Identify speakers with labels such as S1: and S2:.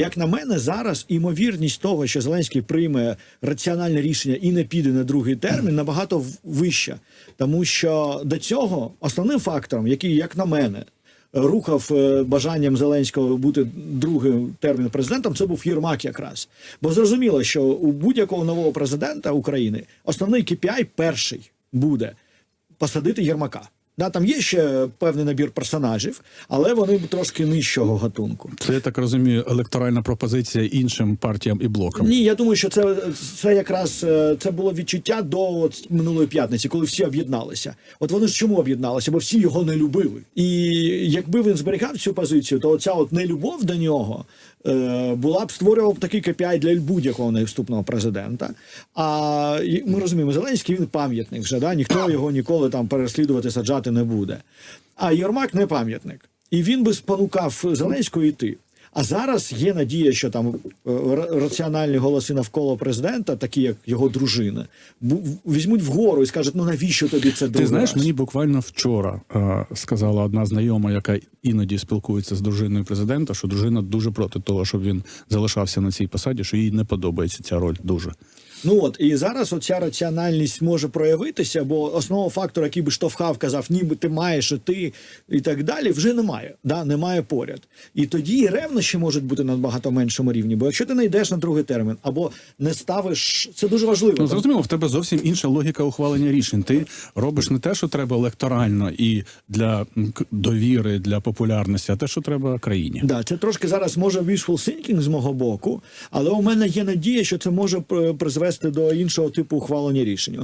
S1: Як на мене, зараз імовірність того, що Зеленський прийме раціональне рішення і не піде на другий термін, набагато вища, тому що до цього основним фактором, який, як на мене, рухав е, бажанням Зеленського бути другим термін президентом, це був Єрмак якраз. Бо зрозуміло, що у будь-якого нового президента України основний KPI перший буде посадити Єрмака. Да, там є ще певний набір персонажів, але вони трошки нижчого гатунку.
S2: Це я так розумію, електоральна пропозиція іншим партіям і блокам.
S1: Ні, я думаю, що це, це якраз е, це було відчуття до от минулої п'ятниці, коли всі об'єдналися. От вони ж чому об'єдналися? Бо всі його не любили. І якби він зберігав цю позицію, то оця от нелюбов до нього е, була б створював б такий KPI для будь-якого наступного президента. А ми розуміємо, Зеленський він пам'ятник вже да ніхто його ніколи там переслідувати, саджати не буде. А Єрмак не пам'ятник, і він би спонукав Зеленського йти. А зараз є надія, що там е, раціональні голоси навколо президента, такі як його дружина, візьмуть вгору і скажуть: ну навіщо тобі це
S2: Ти знаєш, мені буквально вчора е, сказала одна знайома, яка іноді спілкується з дружиною президента, що дружина дуже проти того, щоб він залишався на цій посаді, що їй не подобається ця роль дуже.
S1: Ну от і зараз оця раціональність може проявитися, бо основного фактора, який би штовхав, казав, ніби ти маєш ти і так далі, вже немає. Да, немає поряд. І тоді і ревнощі можуть бути на набагато меншому рівні. Бо якщо ти не йдеш на другий термін або не ставиш, це дуже важливо.
S2: Ну зрозуміло, в тебе зовсім інша логіка ухвалення рішень. Ти робиш не те, що треба електорально і для довіри, для популярності, а те, що треба країні.
S1: Да, це трошки зараз може wishful thinking з мого боку, але у мене є надія, що це може е, призвести до іншого типу ухвалення рішень.